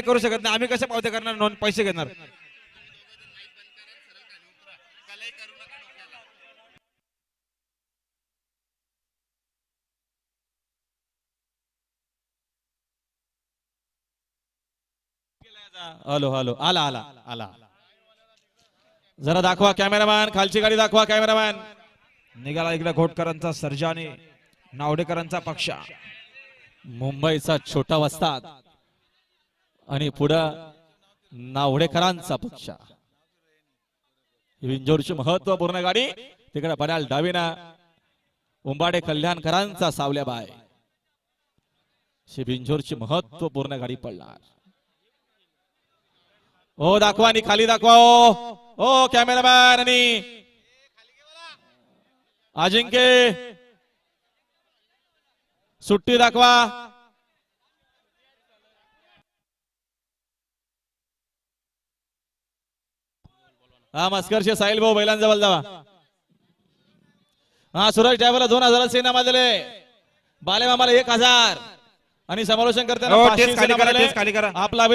करू शकत नाही? आम्ही कसे पावते करणार? नोंद पैसे घेणार. Hello hello. आला आला आला. जरा दाखवा कॅमेरामॅन. खालची गाडी दाखवा कॅमेरामॅन. निघाला इकडे घोटकरांचा सर्जाने नावडेकरांचा पक्ष. मुंबईचा छोटा वस्ताद. आणि पुढं नावडेकरांचा पक्ष. विंजोरची महत्त्वपूर्ण गाडी तिकडे बऱ्याल डावीना. उंबाडे कल्याणकरांचा सावल्या बाय. बिंजोरची महत्त्वपूर्ण गाडी पडणार. ओ दाखवा आणि खाली दाखवा ओ. ओ कॅमेरामॅन आणि अजिंक्य. सुट्टी दाखवा. हा मस्करशे साहिल भाऊ बैलांजवळ जावा हा सुरज ड्रायव्हरला दोन हजार सेना माजले बाले मामाला एक हजार. आणि समालोचन करताना हो. आपला